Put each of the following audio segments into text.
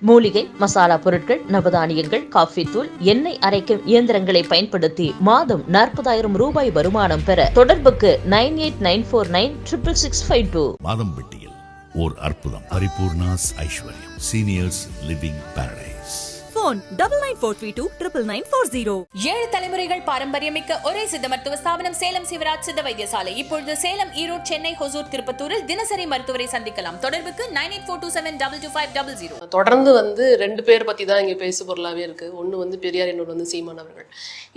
மூலிகை மசாலா பொருட்கள் நவதானியங்கள் காஃபி தூள் எண்ணெய் அரைக்கும் இயந்திரங்களை பயன்படுத்தி மாதம் நாற்பதாயிரம் ரூபாய் வருமானம் பெற தொடர்புக்கு nine eight nine four nine triple six five two. மாதம்பட்டியில் ஓர் அற்புதம். Paripoornas Aishwaryam. Seniors living paradise phone double nine four three two triple nine four zero ஏழு தலைமுறைகள் பாரம்பரியமிக்க ஒரே சித்த மருத்துவ ஸ்தாபனம் சேலம் சிவராஜ் சித்த வைத்தியசாலை. இப்பொழுது சேலம் ஈரோடு சென்னை ஹொசூர் திருப்பத்தூரில் தினசரி மருத்துவரை சந்திக்கலாம். தொடர்புக்கு nine eight four two seven double two five double zero. தொடர்ந்து வந்து ரெண்டு பேர் பற்றி தான் இங்கே பேசு பொருளாகவே இருக்குது ஒன்று வந்து பெரியார் இன்னொரு வந்து சீமான் அவர்கள்.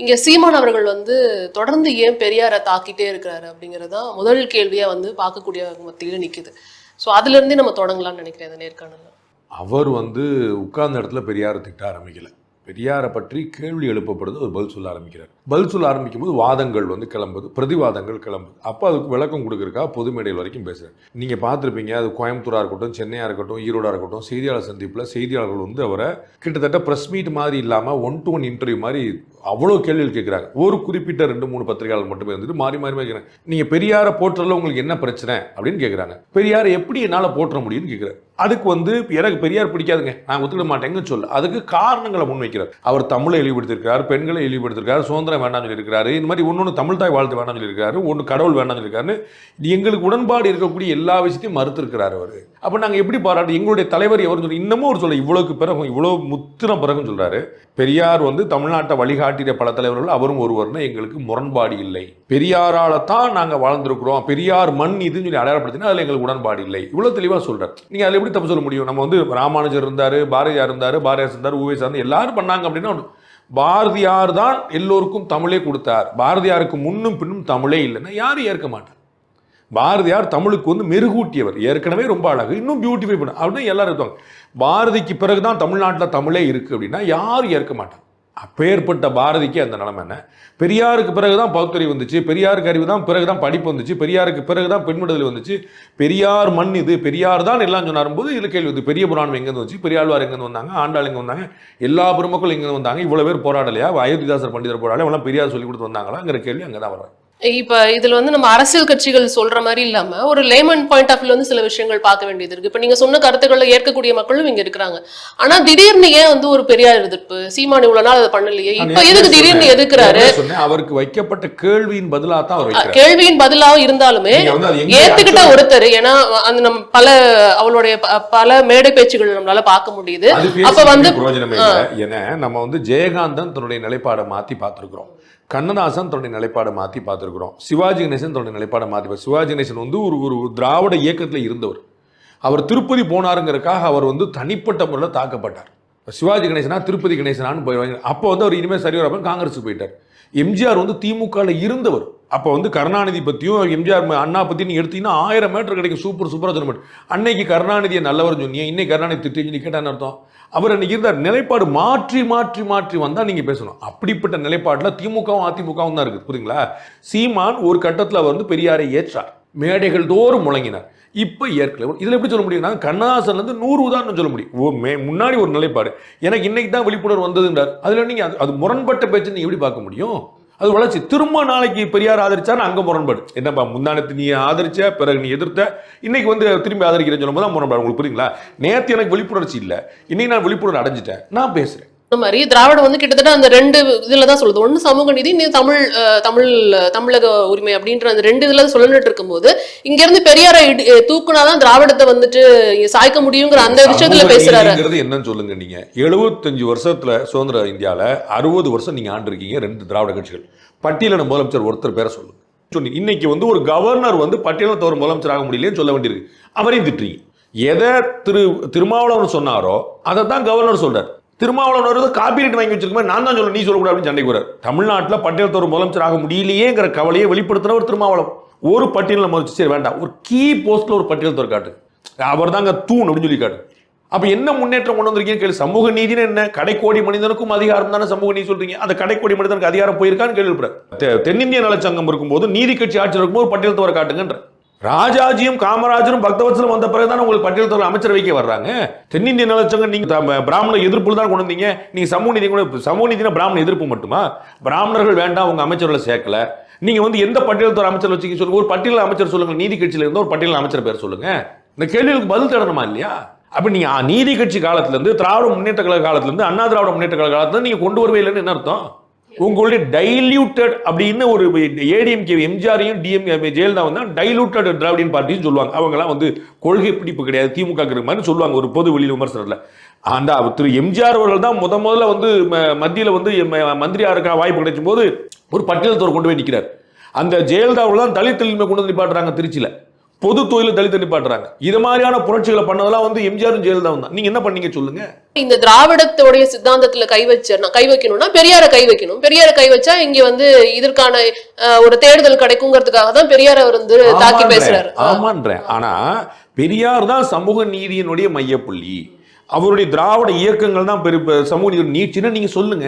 இங்கே சீமான் அவர்கள் வந்து தொடர்ந்து ஏன் பெரியாரை தாக்கிட்டே இருக்கிறாரு அப்படிங்கிறது தான் முதல் கேள்வியாக வந்து பார்க்கக்கூடிய மத்தியில் நிற்குது ஸோ அதுலேருந்தே நம்ம தொடங்கலாம்னு நினைக்கிறேன் இந்த நேர்காணலில். அவர் வந்து உட்கார்ந்த இடத்துல பெரியாரை திட்ட ஆரம்பிக்கல. பெரியாரை பற்றி கேள்வி எழுப்பப்படுது அவர் பதில் சொல்ல ஆரம்பிக்கிறார். பதில் சொல்ல ஆரம்பிக்கும் போது வாதங்கள் வந்து கிளம்புது பிரதிவாதங்கள் கிளம்புது. அப்போ அதுக்கு விளக்கம் கொடுக்குறக்கா பொது மேடையில் வரைக்கும் பேசுகிறார் நீங்கள் பார்த்துருப்பீங்க அது கோயம்புத்தூராக இருக்கட்டும் சென்னையாக இருக்கட்டும் ஈரோடாக இருக்கட்டும் செய்தியாளர் சந்திப்பில் செய்தியாளர்கள் வந்து அவரை கிட்டத்தட்ட ப்ரெஸ் மீட் மாதிரி இல்லாமல் ஒன் டு ஒன் இன்டர்வியூ மாதிரி அவ்வளோ கேள்விகள் கேட்குறாங்க. ஒரு குறிப்பிட்ட ரெண்டு மூணு பத்திரிகையாளர் மட்டுமே இருந்துட்டு மாறி மாறி மாறி கேட்குறாங்க. நீங்கள் பெரியாரை போட்டுறதுல உங்களுக்கு என்ன பிரச்சனை அப்படின்னு கேட்குறாங்க. பெரியாரை எப்படி என்னால் போற்ற முடியும்னு கேட்குறாரு. அதுக்கு வந்து எனக்கு பெரியார் பிடிக்காதுங்க. நான் ஒத்துக்கிட மாட்டேங்கன்னு சொல்ல. அதுக்கு காரணங்களை முன்வைக்கிறார். அவர் தமிழை இழிவுபடுத்திருக்கிறார் பெண்களை இழிவுபடுத்திருக்காரு சுதந்திரம் வேண்டாம்னு சொல்லியிருக்காரு இந்த மாதிரி ஒன்று தமிழ் தாய் வாழ்த்து வேண்டாம் சொல்லியிருக்காரு ஒன்று கடவுள் வேண்டாம்னு சொல்லியிருக்காரு எங்களுக்கு உடன்பாடு இருக்கக்கூடிய எல்லா விஷயத்தையும் மறுத்திருக்கிறார் அவர். அப்போ நாங்கள் எப்படி பாராட்டு எங்களுடைய தலைவர் எவர் சொல்லி இன்னமும் ஒரு சொல்ல இவ்வளோக்கு பிறகும் இவ்வளோ முத்தின பிறகும் சொல்கிறாரு பெரியார் வந்து தமிழ்நாட்டை வழிகாட்டிய பல தலைவர்கள் அவரும் ஒருவர்னு எங்களுக்கு முரண்பாடு இல்லை. பெரியாரால் தான் நாங்கள் வாழ்ந்திருக்கிறோம். பெரியார் மண் இதுன்னு சொல்லி அடையாளப்படுத்தினா அதில் எங்களுக்கு உடன்பாடு இல்லை. இவ்வளோ தெளிவாக சொல்கிறார் நீங்கள் அதில் எப்படி தப்பு சொல்ல முடியும்? நம்ம வந்து ராமானுஜர் இருந்தார் பாரதியார் இருந்தார் பாரதியார் இருந்தார் ஊவேசா இருந்தார் எல்லாரும் பண்ணாங்க அப்படின்னா பாரதியார் தான் எல்லோருக்கும் தமிழே கொடுத்தார். பாரதியாருக்கு முன்னும் பின்னும் தமிழே இல்லைன்னா யாரும் ஏற்க மாட்டார். பாரதியார் தமிழுக்கு வந்து மெருகூட்டியவர். ஏற்கனவே ரொம்ப அழகு. இன்னும் பியூட்டிஃபை பண்ண அப்படின்னு எல்லாரும் இருப்பாங்க. பாரதிக்கு பிறகு தான் தமிழ்நாட்டில் தமிழே இருக்குது அப்படின்னா யாரும் ஏற்க மாட்டாங்க அப்பேற்பட்ட பாரதிக்கு அந்த நிலைமை என்ன? பெரியாருக்கு பிறகு தான் பகுத்தறிவு வந்துச்சு பெரியாருக்கு அறிவு தான் பிறகு தான் படிப்பு வந்துச்சு பெரியாருக்கு பிறகு தான் பெண்விடுதலை வந்துச்சு. பெரியார் மண் இது பெரியார் தான் எல்லாம் சொன்னாரும் போது இதில் கேள்வி வந்து பெரிய புராணம் எங்கேருந்து வந்துச்சு? பெரியாழ்வார் எங்கேருந்து வந்தாங்க? ஆண்டாள் எங்கே வந்தாங்க? எல்லா பெருமக்களும் எங்கேருந்து வந்தாங்க? இவ்வளோ பேர் போராடலையா? அயோத்திதாசர் பண்டிதர் போராடல இவெல்லாம் பெரியார் சொல்லி கொடுத்து வந்தாங்களாங்கிற கேள்வி அங்கே தான் வரும் இப்போ இதில் வந்து நம்ம அரசியல் கட்சிகள் சொல்ற மாதிரி இல்லாமல் ஒரு லேமன் பாயிண்ட் ஆஃப் வியூ வந்து சில விஷயங்கள் பார்க்க வேண்டியது இருக்கு. இப்போ நீங்க சொன்ன கருத்துக்களை ஏற்கக்கூடிய மக்களும் இங்க இருக்கிறாங்க. ஆனா திடீர்னு ஏன் வந்து ஒரு பெரியார் எதிர்ப்பு? சீமான் இவ்வளவு நாள் அதை பண்ணலையே. இப்போ எதுக்கு திடீர்னு. எதுக்குறாரு அவருக்கு வைக்கப்பட்ட கேள்வியின் பதிலாக தான் கேள்வியின் பதிலாக இருந்தாலுமே actually- ஒருத்தர் ஏன்னா அந்த நம்ம பல அவளுடைய பல மேடை பேச்சுகள் நம்மளால பார்க்க முடியுது. அப்ப வந்து ஏன்னா நம்ம வந்து ஜெயகாந்தன் தன்னுடைய நிலைப்பாடை மாத்தி பார்த்திருக்கிறோம். கண்ணதாசன் தன்னுடைய நிலைப்பாடை மாற்றி பார்த்துருக்குறோம். சிவாஜி கணேசன் தன்னுடைய நிலைப்பாடை மாற்றி பார்த்து- சிவாஜி கணேசன் வந்து ஒரு ஒரு திராவிட இயக்கத்தில் இருந்தவர். அவர் திருப்பதி போனாருங்கிறதுக்காக அவர் வந்து தனிப்பட்ட முறையில் தாக்கப்பட்டார். சிவாஜி கணேசனா திருப்பதி கணேசனான்னு போய் அப்போ வந்து அவர் இனிமேல் சரி வரப்ப காங்கிரஸுக்கு போயிட்டார். எம்ஜிஆர் வந்து திமுகவில் இருந்தவர். அப்போ வந்து கருணாநிதி பற்றியும் எம்ஜிஆர் அண்ணா பற்றி நீ எடுத்தீங்கன்னா ஆயிரம் மீட்டர் கிடைக்கும் சூப்பர் சூப்பராக சொல்ல மாட்டேன் அன்னைக்கு கருணாநிதியை நல்லவர் சொன்னீங்க இன்னைக்கு கருணாநிதி திட்டி கேட்டான்னு அர்த்தம். அவர் அன்னைக்கு இருந்தார். நிலைப்பாடு மாற்றி மாற்றி மாற்றி வந்தால் நீங்கள் பேசணும். அப்படிப்பட்ட நிலைப்பாட்டில் திமுகவும் அதிமுகவும் தான் இருக்குது. புரியுங்களா சீமான் ஒரு கட்டத்தில் அவர் வந்து பெரியாரை ஏற்றார். மேடைகள் தோறும் முழங்கினார். இப்போ ஏற்கனவே இதில் எப்படி சொல்ல முடியும்னா கண்ணாசன்லேருந்து நூறு உதாரணம் சொல்ல முடியும். ஓ மே முன்னாடி ஒரு நிலைப்பாடு. எனக்கு இன்னைக்கு தான் விழிப்புணர்வு வந்ததுன்றார். அதில் நீங்கள் அது அது முரண்பட்ட பேச்சு நீ எப்படி பார்க்க முடியும்? அது வளர்ச்சி. திரும்ப நாளைக்கு பெரியார் ஆதரிச்சாரு அங்கே முரண்பாடு. என்னப்பா முந்தானத்து நீ ஆதரிச்ச பிறகு நீ எதிர்த்த இன்னைக்கு வந்து திரும்பி ஆதரிக்கிறேன்னு சொல்லும்போது தான் முரண்பாடு. உங்களுக்கு புரியுங்களா நேற்று எனக்கு விழிப்புணர்ச்சி இல்லை. இன்னைக்கு நான் விழிப்புணர்வு அடைஞ்சிட்டேன். நான் பேசுகிறேன் இந்த மாதிரி திராவிடம் வந்து கிட்டத்தட்ட அந்த ரெண்டு இதுல தான் சொல்லுது. ஒண்ணு சமூக நீதி இன்னும் தமிழ் தமிழ் தமிழக உரிமை அப்படின்ற அந்த ரெண்டு இதுல சொல்லிட்டு இருக்கும்போது இங்க இருந்து பெரியாரை தூக்குனாதான் திராவிடத்தை வந்துட்டு சாய்க்க முடியுங்கிற அந்த விஷயத்துல பேசுறாரு. என்னன்னு சொல்லுங்க நீங்க. எழுபத்தஞ்சு வருஷத்துல சுதந்திர இந்தியால அறுபது வருஷம் நீங்க ஆண்டிருக்கீங்க ரெண்டு திராவிட கட்சிகள். பட்டியலின முதலமைச்சர் ஒருத்தர் பேரை சொல்லுங்க. சொன்னி இன்னைக்கு வந்து ஒரு கவர்னர் வந்து பட்டியலின ஒரு முதலமைச்சர் ஆக முடியலன்னு சொல்ல வேண்டியிருக்கு. அவரையும் திட்டுறீங்க. எதை திரு திருமாவளவன் சொன்னாரோ அதை தான் கவர்னர் சொல்றார். திருமாவளவன் வந்து காப்பீரைட் வாங்கி வச்சிருக்க நான் தான் சொல்ல நீ சொல்லக்கூடாது அப்படின்னு சண்டைக்கு வர்றார் தமிழ்நாட்டில் பட்டியல் தோறும் முதலமைச்சர் ஆக முடியலையேங்கிற கவலையை வெளிப்படுத்தின ஒரு திருமாவளம் ஒரு பட்டியலில் முதல் சரி வேண்டாம். ஒரு கீ போஸ்ட்டில் ஒரு பட்டியல் தோறு காட்டு. அவர் தாங்க தூண் அப்படின்னு சொல்லி காட்டு. அப்போ என்ன முன்னேற்றம் கொண்டு வந்திருக்கீங்க கேள்வி சமூக நீதினு என்ன? கடைக்கோடி மனிதனுக்கும் அதிகாரம் தானே சமூக நீதி சொல்றீங்க. அந்த கடைக்கோடி மனிதனுக்கு அதிகாரம் போயிருக்கான்னு கேள்வி தென்னிந்திய நலச்சங்கம் இருக்கும்போது நீதி கட்சி ஆட்சியில் இருக்கும்போது பட்டியல் தோற காட்டுங்கன்ற ராஜாஜியும் காமராஜரும் பக்தவத்சலம் வந்த பிறகு தான் உங்களுக்கு பட்டியல் அமைச்சர் வைக்க வர்றாங்க? தென்னிந்திய நலச்சங்கம் நீங்க பிராமண எதிர்ப்பு தான் கொண்டு வந்தீங்க. நீங்க சமூக நீதி கூட சமூக நீதினா பிராமண எதிர்ப்பு மட்டுமா? பிராமணர்கள் வேண்டாம் உங்க அமைச்சர்களை சேர்க்கல. நீங்க வந்து எந்த பட்டியல் துறை அமைச்சர் வச்சுக்க சொல்லுங்க? ஒரு பட்டியல் அமைச்சர் சொல்லுங்க நீதி கட்சியில இருந்த ஒரு பட்டியல் அமைச்சர் பேர் சொல்லுங்க. இந்த கேள்விகளுக்கு பதில் தேடணுமா இல்லையா? அப்ப நீங்க நீதி கட்சி காலத்துல இருந்து திராவிட முன்னேற்ற கழக காலத்துல இருந்து அண்ணா திராவிட முன்னேற்ற கழக காலத்துல நீங்க கொண்டு வரவே இல்லைன்னு என்ன அர்த்தம்? உங்களுடைய டைல்யூட்டட் அப்படின்னு ஒரு ஏடிஎம்கே எம்ஜிஆரையும் டிஎம் ஜெயலலிதா வந்து டைலூட்டட் திராவிடியன் பார்ட்டின்னு சொல்லுவாங்க. அவங்களாம் வந்து கொள்கை பிடிப்பு கிடையாது திமுக மாதிரி சொல்லுவாங்க ஒரு பொது வெளியில் விமர்சனத்தில். அந்த திரு எம்ஜிஆர் அவர்கள் தான் முத முதல்ல வந்து ம- வந்து மந்திரியாக இருக்க வாய்ப்பு கிடைக்கும் போது ஒரு பட்டியலத்தோர் கொண்டு போய் நிற்கிறார் அந்த ஜெயலலிதா அவர்கள் தான் தலித் கொண்டு வந்து நிப்பாட்டுறாங்க திருச்சியில். பொது தொழில தலித் நிப்பாட்டுறாங்க இது மாதிரியான புரட்சிகளை பண்ணதெல்லாம் வந்து எம்ஜிஆரும் ஜெயலலிதாவும் தான். நீங்க என்ன பண்ணீங்க சொல்லுங்க? இந்த திராவிடத்தோடைய சித்தாந்தத்துல கை வச்ச கை வைக்கணும்னா பெரியார கை வைக்கணும். பெரியார கை வச்சா இங்க வந்து இதற்கான ஒரு தேடுதல் கிடைக்குங்கிறதுக்காக தான் பெரியார் அவர் வந்து தாக்கி பேசுறாரு. ஆமான்றேன். ஆனா பெரியார் தான் சமூக நீதியினுடைய மையப்புள்ளி. அவருடைய திராவிட இயக்கங்கள் தான் பெரு பெ- சமூக நீதி நீட்சின்னு நீங்க சொல்லுங்க.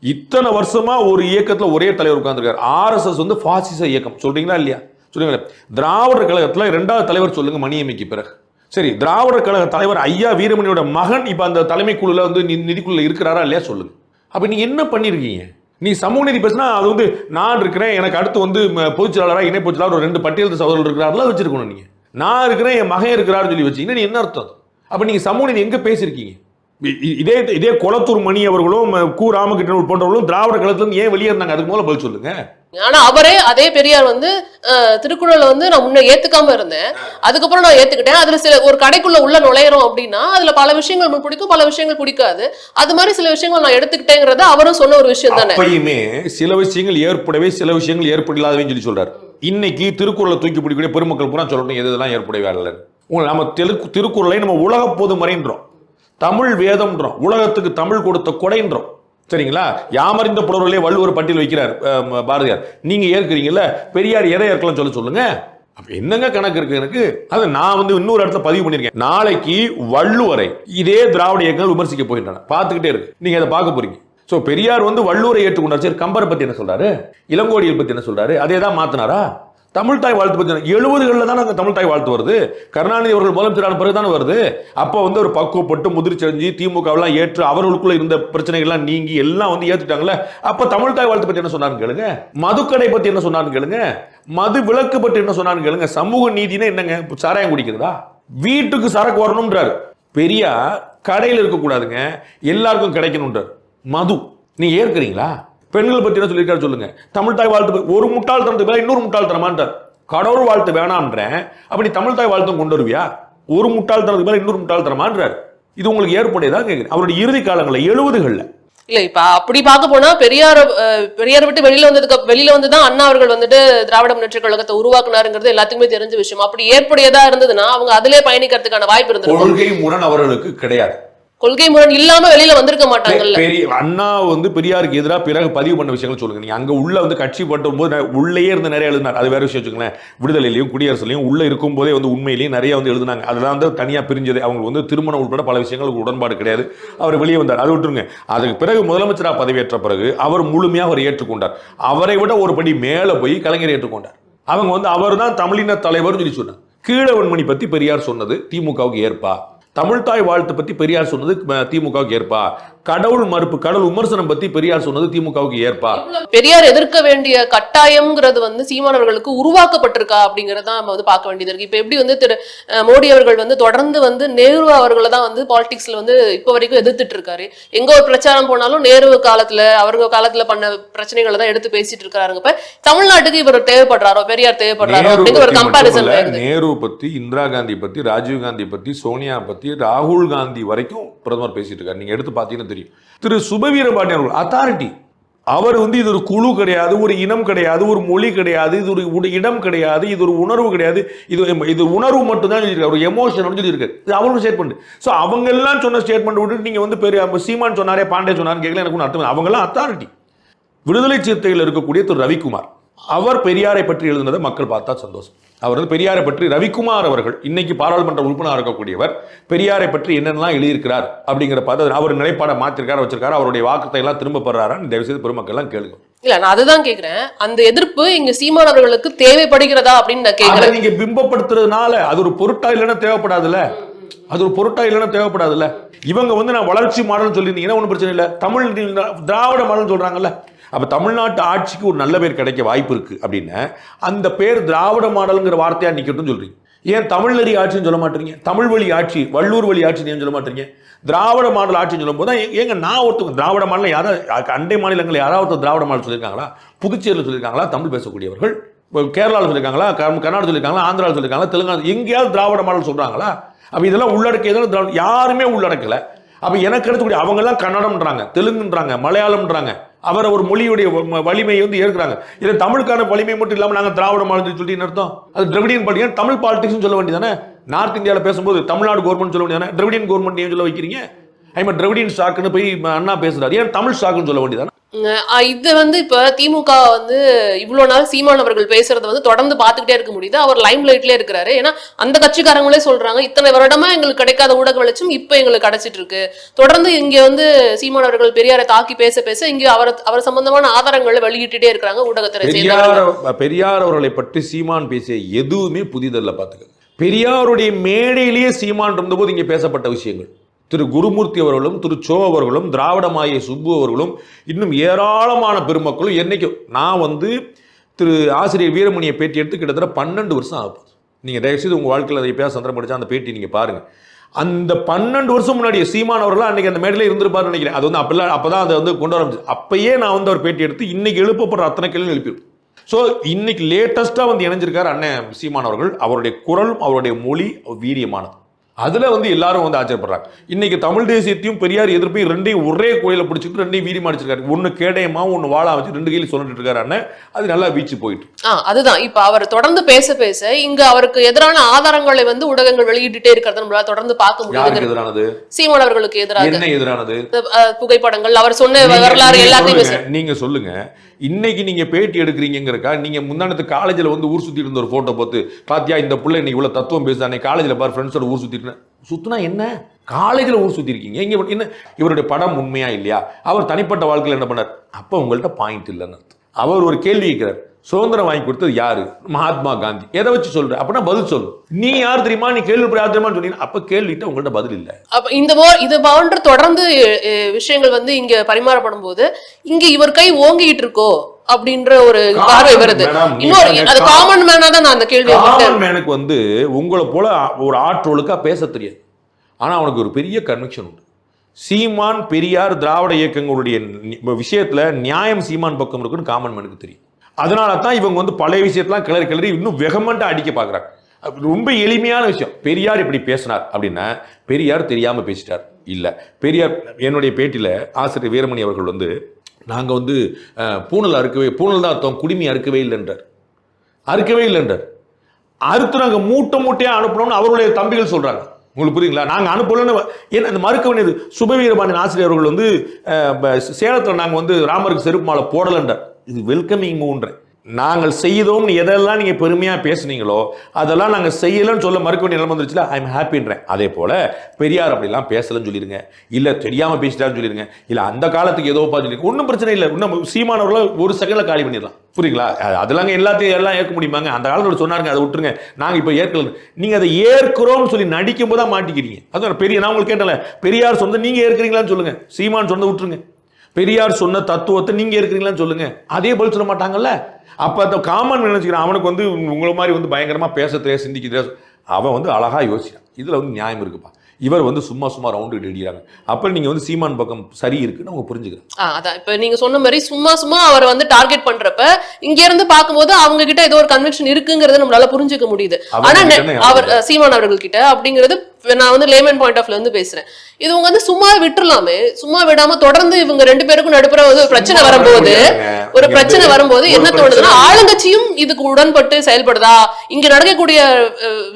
இத்தனை வருஷமா ஒரு இயக்கத்துல ஒரே தலைவர் உட்கார்ந்திருக்காரு. ஆர்எஸ்எஸ் வந்து பாசிச இயக்கம். சொல்றீங்களா இல்லையா? சொல்லுங்க திராவிடர் கழகத்தில் இரண்டாவது தலைவர் சொல்லுங்க மணியமைக்கு பிறகு. சரி திராவிடர் கழக தலைவர் ஐயா வீரமணியோட மகன் இப்போ அந்த தலைமை குழுல வந்து நி- நிதிக்குழுல இருக்கிறாரா இல்லையா சொல்லுங்க. அப்போ நீங்கள் என்ன பண்ணியிருக்கீங்க நீ சமூக நீதி பேசினா அது வந்து நான் இருக்கிறேன் எனக்கு அடுத்து வந்து பொதுச்செயலாளராக இணை பொதுச்செயலாளர் ஒரு ரெண்டு பட்டியல் சகோதரர் இருக்கிறாரெல்லாம் வச்சிருக்கணும் நீங்க. நான் இருக்கிறேன் என் மகன் இருக்கிறாருன்னு சொல்லி வச்சீங்கன்னா நீ என்ன அர்த்தம்? அப்போ நீங்க சமூக நீதி எங்க பேசியிருக்கீங்க இதே இதே குளத்தூர் மணி அவர்களும் கு ராமகிருஷ்ணன் போன்றவர்களும் திராவிட கழகத்துலேருந்து ஏன் வெளியே இருந்தாங்க அதுக்கு முதல்ல பதில் சொல்லுங்க. ஆனா அவரே அதே பெரியார் வந்து திருக்குறளை வந்து நான் முன்ன ஏத்துக்காம இருந்தேன். அதுக்கப்புறம் நான் ஏத்துக்கிட்டேன். அதுல சில ஒரு கடைக்குள்ள உள்ள நுழையிறோம் அப்படின்னா அதுல பல விஷயங்கள் பிடிக்கும் பல விஷயங்கள் பிடிக்காது. அது மாதிரி சில விஷயங்கள் நான் எடுத்துக்கிட்டேங்கிறத அவரும் சொன்ன ஒரு விஷயம் தானே. அப்பயுமே சில விஷயங்கள் ஏற்படவே சில விஷயங்கள் ஏற்படலாதவே சொல்லி சொல்றாரு. இன்னைக்கு திருக்குறளை தூக்கி பிடிக்கக்கூடிய பெருமக்கள் பூரா சொல்லணும் எது இதெல்லாம் ஏற்படவே இல்லை உங்களை நம்ம தெலுக்கு திருக்குறளை நம்ம உலக பொது மறைன்றோம். தமிழ் வேதம்ன்றோம். உலகத்துக்கு தமிழ் கொடுத்த கொடைன்றோம். சரிங்களா? யாமறிந்த புலவர்களே வள்ளுவர் பட்டியல் வைக்கிறார் பாரதியார். நீங்க ஏற்கிறீங்கல்ல? பெரியார் எதை ஏற்கலாம் சொல்ல சொல்லுங்க. அப்ப என்னங்க கணக்கு இருக்கு எனக்கு? அது நான் வந்து இன்னொரு இடத்துல பதிவு பண்ணிருக்கேன் நாளைக்கு வள்ளுவரை இதே திராவிட இயக்கங்கள் விமர்சிக்க போகின்றன. பார்த்துக்கிட்டே இருக்கு. நீங்க அதை பார்க்க போறீங்க. சோ பெரியார் வந்து வள்ளுவரை ஏற்றுக்கொண்டார். சரி கம்பரை பத்தி என்ன சொல்றாரு? இளங்கோடியை பத்தி என்ன சொல்றாரு? அதே தான் மாத்தினாரா? தமிழ் தாய் வாழ்த்து பற்றி எழுபதுகளில் தான் அந்த தமிழ் தாய் வாழ்த்து வருது. கருணாநிதி அவர்கள் முதலமைச்சரான பிறகு தானே வருது. அப்போ வந்து ஒரு பக்குவப்பட்டு முதிர்ச்சடைஞ்சு திமுகவெல்லாம் ஏற்று அவர்களுக்குள்ள இருந்த பிரச்சனைகள்லாம் நீங்கி எல்லாம் வந்து ஏற்றுட்டாங்களே அப்போ தமிழ் தாய் வாழ்த்து பற்றி என்ன சொன்னாருன்னு கேளுங்க. மதுக்கடை பற்றி என்ன சொன்னாருன்னு கேளுங்க. மது விலக்கு பற்றி என்ன சொன்னாருன்னு கேளுங்க. சமூக நீதினா என்னங்க? சாராயம் குடிக்கிறதா? வீட்டுக்கு சரக்கு வரணும்ன்றாரு. பெரியார் கடையில் இருக்கக்கூடாதுங்க. எல்லாருக்கும் கிடைக்கணுன்றார் மது. நீங்க ஏற்கிறீங்களா? பெண்கள் பத்தி என்ன சொல்லியிருக்காரு சொல்லுங்க. தமிழ் தாய் வாழ்த்து ஒரு முட்டாள் தரத்துக்கு மேல இன்னொரு முட்டாள் தரமான்றார் கடவுள் வாழ்த்து வேணாம்ன்றேன். அப்ப நீ தமிழ் தாய் வாழ்த்தும் கொண்டு வருவியா ஒரு முட்டாள் தரத்துக்கு மேல இன்னொரு முட்டாள் தரமான்றார் இது உங்களுக்கு ஏற்புடையதா கேட்குறேன் அவருடைய இறுதி காலங்களில் எழுபதுகள்ல. இல்ல இப்ப அப்படி பார்க்க போனா பெரியார் பெரியார் விட்டு வெளியில வந்ததுக்கு வெளியில வந்து தான் அண்ணா அவர்கள் வந்துட்டு திராவிட முன்னேற்ற கழகத்தை உருவாக்குனாருங்கிறது எல்லாத்துக்குமே தெரிஞ்ச விஷயம். அப்படி ஏற்புடையதா இருந்ததுன்னா அவங்க அதிலே பயணிக்கிறதுக்கான வாய்ப்பு இருந்திருக்கும். கொள்கை முரண் அவர்களுக்கு கிடையாது. கொள்கை முரண் இல்லாம வெளியில வந்திருக்க மாட்டாங்கல்ல. பெரிய அண்ணா வந்து பெரியாருக்கு எதிராக பிறகு பதிவு பண்ண விஷயங்கள் சொல்லுங்க. நீங்க அங்க உள்ள வந்து கட்சி பட்டும் போது உள்ளேயே இருந்து நிறைய எழுதினார் அது வேற விஷயம் வச்சுக்கோங்களேன். விடுதலையிலையும் குடியரசுலையும் உள்ள இருக்கும் போதே வந்து உண்மையிலேயும் நிறைய வந்து எழுதினாங்க. அதெல்லாம் வந்து தனியா பிரிஞ்சது. அவங்க வந்து திருமணம் உட்பட பல விஷயங்களுக்கு உடன்பாடு கிடையாது. அவர் வெளியே வந்தார். அது விட்டுருங்க. அதுக்கு பிறகு முதலமைச்சராக பதவியேற்ற பிறகு அவர் முழுமையாக அவர் ஏற்றுக்கொண்டார். அவரை விட ஒரு படி மேலே போய் கலைஞர் ஏற்றுக்கொண்டார். அவங்க வந்து அவர் தான் தமிழின தலைவர்னு சொல்லி சொன்னார் கீழவன்மணி பத்தி பெரியார் சொன்னது திமுகவுக்கு ஏற்பா. தமிழ்தாய் வாழ்த்து பத்தி பெரியார் சொன்னது திமுகவுக்கு ஏற்பா. கடவுள் மறுப்பு கடவுள் விமர்சனம் பத்தி பெரியார் சொன்னது திமுகவுக்கு ஏற்பா. பெரியார் எதிர்க்க வேண்டிய கட்டாயம்ங்கிறது வந்து சீமானவர்களுக்கு உருவாக்கப்பட்டிருக்கா அப்படிங்கறத நம்ம வந்து பார்க்க வேண்டியது இருக்கு. இப்ப எப்படி வந்து திரு மோடி அவர்கள் வந்து தொடர்ந்து வந்து நேரு அவர்களை தான் வந்து பாலிடிக்ஸ்ல வந்து இப்ப வரைக்கும் எதிர்த்துட்டு இருக்காரு. எங்க ஒரு பிரச்சாரம் போனாலும் நேரு காலத்துல அவங்க காலத்துல பண்ண பிரச்சனைகளை தான் எடுத்து பேசிட்டு இருக்காருங்க இப்ப தமிழ்நாட்டுக்கு இவர் தேவைப்படுறாரோ பெரியார் தேவைப்படுறாரோ அப்படிங்கிற ஒரு கம்பாரிசன் நேரு பத்தி இந்திரா காந்தி பத்தி ராஜீவ் காந்தி பத்தி சோனியா பத்தி ராகுல் காந்தி வரைக்கும் பிரதமர் பேசிட்டு இருக்காரு. நீங்க எடுத்து தெரியும். திரு சுபவீரபாண்டியன் அவர்கள் அத்தாரிட்டி அவர் வந்து இது ஒரு குழு கிடையாது ஒரு இனம் கிடையாது ஒரு மொழி கிடையாது இது ஒரு இடம் கிடையாது இது ஒரு உணர்வு கிடையாது இது இது உணர்வு மட்டும்தான் சொல்லியிருக்காரு. ஒரு எமோஷன் சொல்லியிருக்காரு. இது அவரும் ஸ்டேட்மெண்ட் ஸோ அவங்க எல்லாம் சொன்ன ஸ்டேட்மெண்ட் விட்டு நீங்க வந்து பெரிய சீமான் சொன்னாரே பாண்டே சொன்னார்னு கேட்கல எனக்கு அர்த்தம் அவங்கெல்லாம் அத்தாரிட்டி விடுதலை சிறுத்தைகள் இருக்கக்கூடிய திரு ரவிக்குமார். அவர் பெரியாரை பற்றி எழுதுனதை மக்கள் பார்த்தா சந்தோஷம். அவர் வந்து பெரியாரை பற்றி ரவிக்குமார் அவர்கள் இன்னைக்கு பாராளுமன்ற உறுப்பினராக இருக்கக்கூடியவர் பெரியாரை பற்றி என்னென்னலாம் எழுதியிருக்கிறார் அப்படிங்கிற பார்த்து அவர் நிலைப்பாடை மாற்றிருக்காரு வச்சிருக்காரு அவருடைய வாக்குத்தை எல்லாம் திரும்ப பெறாரான்னு தயவுசெய்து பெருமக்கள் எல்லாம் கேளுங்க. இல்ல நான் அதுதான் கேக்குறேன். அந்த எதிர்ப்பு இங்க சீமானவர்களுக்கு தேவைப்படுகிறதா அப்படின்னு நான் கேக்குறேன். நீங்க பிம்பப்படுத்துறதுனால அது ஒரு பொருட்டா இல்லைன்னா தேவைப்படாதுல்ல? அது ஒரு பொருட்டா இல்லைன்னா தேவைப்படாதுல்ல. இவங்க வந்து நான் வளர்ச்சி மாடல் சொல்லியிருந்தீங்கன்னா ஒன்றும் பிரச்சனை இல்லை. தமிழ் திராவிட மாடல் சொல்றாங்கல்ல. அப்ப தமிழ்நாட்டு ஆட்சிக்கு ஒரு நல்ல பேர் கிடைக்க வாய்ப்பு இருக்கு அப்படின்னு அந்த பேர் திராவிட மாடல்ங்கிற வார்த்தையா நிக்கட்டும் சொல்றீங்க. ஏன் தமிழ்நெறி ஆட்சின்னு சொல்ல மாட்டீங்க? தமிழ் வழி ஆட்சி வள்ளூர் வழி ஆட்சின்னு ஏன் சொல்ல மாட்டீங்க? திராவிட மாடல் ஆட்சின்னு சொல்லும்போது தான் ஏங்க நான் ஒருத்தவங்க திராவிட மாடல் யாராவது அண்டை மாநிலங்கள் யாராவது ஒருத்தர் திராவிட மாடல் சொல்லியிருக்காங்களா? புதுச்சேரியில் சொல்லியிருக்காங்களா? தமிழ் பேசக்கூடியவர்கள். இப்போ கேரளாவில் சொல்லியிருக்காங்களா? கர்நா- கர்நாடகா சொல்லியிருக்காங்களா? ஆந்திராவில் சொல்லியிருக்காங்களா? தெலுங்கானா எங்கேயாவது திராவிட மாடல் சொல்கிறாங்களா அப்போ இதெல்லாம் உள்ளடக்கியதெல்லாம் திராவிட யாருமே உள்ளடக்கல. அப்போ எனக்கு எடுத்துக்கூடிய அவங்கெல்லாம் கன்னடம்ன்றாங்க தெலுங்குன்றாங்க மலையாளம்ன்றாங்க. அவரை ஒரு மொழியுடைய வ- வலிமையை வந்து ஏற்கிறாங்க. இதை தமிழுக்கான வலிமை மட்டும் இல்லாமல் நாங்கள் திராவிட மாடல் சொல்லி அர்த்தம்? அது திராவிடியன் பார்த்தீங்கன்னா தமிழ் பாலிடிக்ஸ்னு சொல்ல வேண்டியதானே? நார்த் இந்தியாவில் பேசும்போது தமிழ்நாடு கவர்மெண்ட் சொல்ல வேண்டியதானே? திராவிடியன் கவர்மெண்ட் ஏன் சொல்ல வைக்கிறீங்க? ஐமா திராவிடியன் ஸ்டாக்குன்னு போய் அண்ணா பேசுகிறார் ஏன் தமிழ் ஸ்டாக்குன்னு சொல்ல வேண்டியதானே? இது வந்து இப்ப திமுக வந்து இவ்வளவு நாள் சீமான் அவர்கள் பேசுறத வந்து தொடர்ந்து பார்த்துக்கிட்டே இருக்க முடியுது. அவர் லைம் லைட்லயே இருக்கிறாரு. ஏன்னா அந்த கட்சிக்காரங்களே சொல்றாங்க இத்தனை வருடமா எங்களுக்கு கிடைக்காத ஊடக வெளிச்சம் இப்ப எங்களுக்கு கிடைச்சிட்டு இருக்கு தொடர்ந்து இங்க வந்து சீமான் அவர்கள் பெரியாரை தாக்கி பேச பேச இங்க அவர் அவர் சம்பந்தமான ஆதாரங்களை வெளியிட்டுட்டே இருக்கிறாங்க ஊடகத்துறை பெரியார் அவர்களை பற்றி சீமான் பேசிய எதுவுமே புதிதல்ல பார்த்துக்க பெரியாருடைய மேடையிலேயே சீமான் இருந்தபோது இங்கே பேசப்பட்ட விஷயங்கள். திரு குருமூர்த்தி அவர்களும் திரு சோ அவர்களும் திராவிடமாய சுப்பு அவர்களும் இன்னும் ஏராளமான பெருமக்களும் என்னைக்கும் நான் வந்து திரு ஆசிரியர் வீரமணியை பேட்டி எடுத்து கிட்டத்தட்ட பன்னெண்டு வருஷம் ஆகும் நீங்கள் தயவுசெய்து உங்கள் வாழ்க்கையில் அதை பேச சந்திரம் படித்தா அந்த பேட்டி நீங்கள் பாருங்கள் அந்த பன்னெண்டு வருஷம் முன்னாடி சீமான் அவர்களாக அன்றைக்கி அந்த மேடையில் இருந்திருப்பாருன்னு நினைக்கிறேன். அது வந்து அப்பெல்லாம் அப்போ தான் அதை வந்து கொண்டு வர ஆரம்பிச்சு அப்பயே நான் வந்து அவர் பேட்டி எடுத்து இன்றைக்கி எழுப்பப்படுற அத்தனை கேள்வி எழுப்பிடும் ஸோ இன்னைக்கு லேட்டஸ்ட்டாக வந்து இணைஞ்சிருக்கார் அண்ணன் சீமான் அவர்கள். அவருடைய குரலும் அவருடைய மொழி வீரியமானது. அதில் வந்து எல்லாரும் வந்து ஆச்சரியப்படுறாங்க. இன்னைக்கு தமிழ் தேசியத்தையும் பெரியார் எதிர்ப்பையும் ரெண்டையும் ஒரே கோயில பிடிச்சிட்டு ரெண்டையும் வீரியமா அடிச்சிருக்காரு ஒன்று கேடயமா ஒன்று வாழா வச்சு ரெண்டு கையில் சொல்லிட்டு இருக்காரு அது நல்லா வீச்சு போயிட்டு. ஆ அதுதான். இப்ப அவர் தொடர்ந்து பேச பேச இங்க அவருக்கு எதிரான ஆதாரங்களை வந்து ஊடகங்கள் வெளியிட்டுட்டே இருக்கிறத நம்மளால தொடர்ந்து பார்க்க முடியுது. எதிரானது? சீமான் அவர்களுக்கு எதிராக. என்ன எதிரானது? புகைப்படங்கள். அவர் சொன்ன வரலாறு எல்லாத்தையுமே நீங்க சொல்லுங்க. இன்னைக்கு நீங்கள் பேட்டி எடுக்கிறீங்கிறக்கா நீங்கள் முந்தானத்து காலேஜில் வந்து ஊர் சுற்றிட்டு இருந்த ஒரு ஃபோட்டோ பார்த்து பாத்தியா இந்த பிள்ளை இன்னைக்கு இவ்வளோ தத்துவம் பேசுதானே காலேஜில் பார் ஃப்ரெண்ட்ஸோட ஊர் சுத்திட்டு சுற்றினா என்ன? காலேஜில் ஊர் சுற்றிருக்கீங்க இங்கே என்ன? இவருடைய படம் உண்மையா இல்லையா? அவர் தனிப்பட்ட வாழ்க்கையில் என்ன பண்ணார்? அப்போ உங்கள்கிட்ட பாயிண்ட் இல்லைன்னு அர்த்தம். அவர் ஒரு கேள்வி கேட்கிறார். சுதந்திரம் வாங்கி கொடுத்தது யாரு? மகாத்மா காந்தி. எதை வச்சு சொல்ற? அப்படின்னா பதில் சொல்லு. நீ யார் தெரியுமா? நீ கேள்வி யார் தெரியுமா சொன்னீங்க. அப்ப கேள்விட்ட உங்கள்ட்ட பதில் இல்லை. அப்ப இந்த இது போன்ற தொடர்ந்து விஷயங்கள் வந்து இங்க பரிமாறப்படும் போது இங்க இவர் கை ஓங்கிட்டு இருக்கோ? அப்படின்ற ஒரு பார்வை வருது. இன்னொரு அது காமன் மேனா தான் நான் அந்த விட்டேன் காமன் மேனுக்கு வந்து உங்களை போல ஒரு ஆற்றொழுக்கா பேச தெரியாது. ஆனா அவனுக்கு ஒரு பெரிய கன்விக்ஷன் உண்டு. சீமான் பெரியார் திராவிட இயக்கங்களுடைய விஷயத்தில் நியாயம் சீமான் பக்கம் இருக்குன்னு காமன் மேனுக்கு தெரியும். அதனால தான் இவங்க வந்து பழைய விஷயத்தெல்லாம் கிளறி கிளறி இன்னும் வெகமெண்டா அடிக்க பார்க்குறாங்க ரொம்ப எளிமையான விஷயம். பெரியார் இப்படி பேசினார் அப்படின்னா பெரியார் தெரியாமல் பேசிட்டார். இல்லை. பெரியார் என்னுடைய பேட்டியில் ஆசிரியர் வீரமணி அவர்கள் வந்து நாங்கள் வந்து அஹ், பூணல் அறுக்கவே பூணல் தான் அர்த்தம் குடிமி அறுக்கவே இல்லைன்றார். அறுக்கவே இல்லைன்றார். அறுத்து நாங்கள் மூட்டை மூட்டையாக அனுப்பணும்னு அவருடைய தம்பிகள் சொல்கிறாங்க உங்களுக்கு புரியுங்களா? நாங்கள் அனுப்பலன்னு ஏன்னா அந்த மறுக்க வேண்டியது சுபவீரபாண்டியன் ஆசிரியர் அவர்கள் வந்து சேலத்தில் நாங்கள் வந்து ராமருக்கு செருப்பு மாலை போடலைன்றார். இது வெல்கமிங் மூன்றேன் நாங்கள் செய்தோம்னு எதெல்லாம் நீங்கள் பெருமையாக பேசுனீங்களோ அதெல்லாம் நாங்கள் செய்யலைன்னு சொல்ல மறுக்க வேண்டிய நிலைமை வந்துருச்சுல ஐ எம் ஹாப்பின்றேன் அதே போல் பெரியார் அப்படிலாம் பேசலன்னு சொல்லிடுங்க இல்லை தெரியாமல் பேசிட்டான்னு சொல்லிடுங்க இல்லை அந்த காலத்துக்கு ஏதோ பார்த்து சொல்லிடுங்க ஒன்றும் பிரச்சனை இல்லை. இன்னும் சீமானவர்களை ஒரு செகண்டில் காலி பண்ணிடலாம். புரியுங்களா அதெல்லாம் எல்லாத்தையும் எல்லாம் ஏற்க முடியுமாங்க? அந்த காலத்தில் சொன்னாருங்க அதை விட்டுருங்க. நாங்கள் இப்போ ஏற்கல நீங்கள் அதை ஏற்கிறோம்னு சொல்லி நடிக்கும் போது தான் மாட்டிக்கிறீங்க. அதான் பெரிய நான் உங்களுக்கு கேட்டல பெரியார் சொந்த நீங்கள் ஏற்கிறீங்களான்னு சொல்லுங்கள் சீமான் சொந்த விட்டுருங்க. பெரியார் சொன்ன தத்துவத்தை நீங்க இருக்கிறீங்களான்னு சொல்லுங்க. அதே பதில் சொல்ல மாட்டாங்கல்ல? அப்ப அந்த காமன் நினைச்சுக்கிறான் அவனுக்கு வந்து உங்களை மாதிரி வந்து பயங்கரமா பேச தெரியாது சிந்திக்க தெரியாது அவன் வந்து அழகா யோசிக்கிறான் இதுல வந்து நியாயம் இருக்குப்பா. இவர் வந்து சும்மா சும்மா ரவுண்டு அடிக்கிறாங்க அப்ப நீங்க வந்து சீமான் பக்கம் சரி இருக்குன்னு அவங்க புரிஞ்சுக்கிறாங்க. ஆ, அதான். இப்ப நீங்க சொன்ன மாதிரி சும்மா சும்மா அவரை வந்து டார்கெட் பண்றப்ப இங்க இருந்து பார்க்கும்போது அவங்க கிட்ட ஏதோ ஒரு கன்வெக்ஷன் இருக்குங்கறத நம்மளால புரிஞ்சுக்க முடியுது. ஆனா அவர் சீமான் அவர்கள் கிட்ட அப்படிங்கிறது நான் வந்து லேமன் பாயிண்ட் ஆஃப்ல இருந்து பேசுறேன். இது உங்க வந்து சும்மா விட்டுறலாமே. சும்மா விடாம தொடர்ந்து இவங்க ரெண்டு பேருக்கும் நடுப்புற ஒரு பிரச்சனை வரும்போது. ஒரு பிரச்சனை வரும்போது என்ன தோணுதுன்னா. ஆளுங்கட்சியும் இதுக்கு உடன்பட்டு செயல்படுதா? இங்க நடக்கக்கூடிய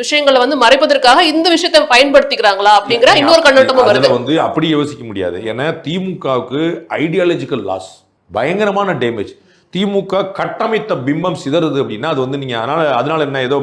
விஷயங்களை வந்து மறைப்பதற்காக இந்த விஷயத்தை பயன்படுத்திக்கிறாங்களா அப்படிங்கிற இன்னொரு கண்ணோட்டமும் வருது. வந்து அப்படி யோசிக்க முடியாது. ஏன்னா திமுகவுக்கு ஐடியாலஜிக்கல் லாஸ் பயங்கரமான டேமேஜ் திமுக கட்டமைத்த பிம்பம் சிதறுது அப்படின்னா அது வந்து நீங்கள் அதனால் அதனால் என்ன ஏதோ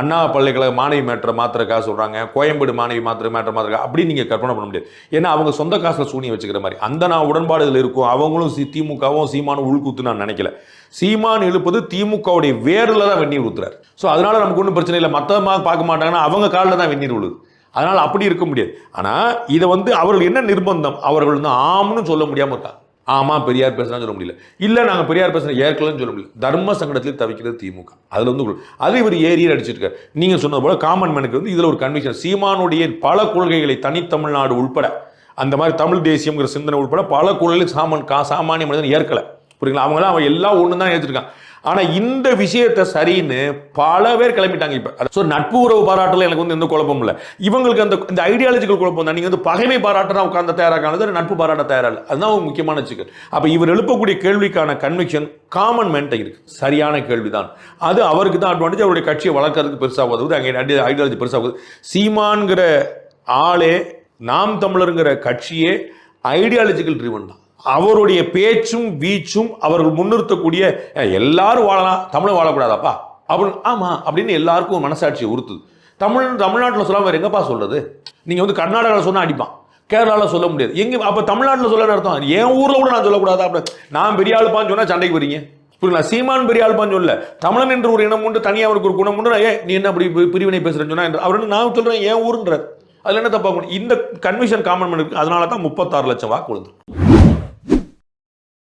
அண்ணா பல்கலைக்கழக மாணவி மேட்டரை மாத்திரக்கா சொல்கிறாங்க கோயம்பேடு மாணவி மாத்திர மேட்டர் மாத்திரக்கா அப்படி நீங்கள் கற்பனை பண்ண முடியாது. ஏன்னா அவங்க சொந்த காசில் சூனியம் வச்சுக்கிற மாதிரி. அந்த நான் உடன்பாடுகள் இருக்கும். அவங்களும் சி திமுகவும் சீமானும் உள்கூத்து நான் நினைக்கல. சீமான் எழுப்பது திமுகவுடைய வேரில் தான் வெந்நீர் ஊத்துறாரு. ஸோ அதனால் நமக்கு ஒன்றும் பிரச்சனை இல்லை. மற்றமாக பார்க்க மாட்டாங்கன்னா அவங்க காலில் தான் வெந்நீர் விழுது அதனால் அப்படி இருக்க முடியாது. ஆனால் இதை வந்து அவர்கள் என்ன நிர்பந்தம்? அவர்கள் வந்து ஆம்னு சொல்ல முடியாமல் இருக்காங்க. ஆமாம் பெரியார் பேசுனா சொல்ல முடியல. இல்லை நாங்கள் பெரியார் பேசுன ஏற்கலன்னு சொல்ல முடியல. தர்ம சங்கடத்தில் தவிக்கிறது திமுக. அதில் வந்து அது இவர் ஏரியில் அடிச்சிருக்காரு. நீங்கள் சொன்னது போல காமன் மேனுக்கு வந்து இதில் ஒரு கன்விக்ஷன் சீமானுடைய பல கொள்கைகளை தனித்தமிழ்நாடு உட்பட அந்த மாதிரி தமிழ் தேசியங்கிற சிந்தனை உட்பட பல கொள்கைகளை சாமான் கா சாமானிய மனிதன் ஏற்கலை. புரியுங்களா அவங்களாம் அவன் எல்லாம் ஒன்று தான் ஏற்றிருக்கான் ஆனால் இந்த விஷயத்தை சரின்னு பல பேர் கிளம்பிட்டாங்க இப்போ. ஸோ நட்பு உறவு பாராட்டில் எனக்கு வந்து எந்த குழப்பமும் இல்லை. இவங்களுக்கு அந்த இந்த ஐடியாலஜிக்கல் குழப்பம் தான். நீங்கள் வந்து பகைமை பாராட்டுறா உட்கார்ந்து தயாராக்கானது நட்பு பாராட்ட தயாராக இல்லை. அதுதான் ஒரு முக்கியமான சிக்கல் அப்போ இவர் எழுப்பக்கூடிய கேள்விக்கான கன்விக்ஷன் காமன் மேன்ட்டை இருக்கு. சரியான கேள்விதான். அது அவருக்கு தான் அட்வான்டேஜ் அவருடைய கட்சியை வளர்க்கறதுக்கு பெருசாக உதவுது அங்கே ஐடியாலஜி பெருசாக உதவுது சீமான்கிற ஆளே நாம் தமிழருங்கிற கட்சியே ஐடியாலஜிக்கல் ட்ரிவன் தான். அவருடைய பேச்சும் வீச்சும் அவர்கள் முன்னிறுத்தக்கூடிய எல்லாரும் வாழலாம் தமிழை வாழக்கூடாதாப்பா? அப்படின்னு ஆமாம் அப்படின்னு எல்லாருக்கும் மனசாட்சி மனசாட்சியை உறுத்துது. தமிழ் தமிழ்நாட்டில் சொல்லாமல் எங்கப்பா சொல்கிறது நீங்கள் வந்து கர்நாடகாவில் சொன்னால் அடிப்பான். கேரளாவில் சொல்ல முடியாது. எங்கே அப்போ தமிழ்நாட்டில் சொல்ல அர்த்தம். என் ஊரில் கூட நான் சொல்லக்கூடாது? அப்படி நான் பெரிய ஆளுப்பான்னு சொன்னால் சண்டைக்கு வரீங்க புரியுங்களா சீமான் பெரிய ஆளுப்பான்னு சொல்ல தமிழன் என்ற ஒரு இனம் உண்டு தனியாக அவருக்கு ஒரு குணம் உண்டு. ஏ நீ என்ன அப்படி பிரிவினை பேசுகிறேன்னு சொன்னா? அவர் நான் சொல்கிறேன் என் ஊருன்றார். அதில் என்ன தப்பாக இந்த கன்விஷன் காமன் பண்ணிருக்கு அதனால தான் முப்பத்தாறு லட்சம் வாக்கு விழுந்து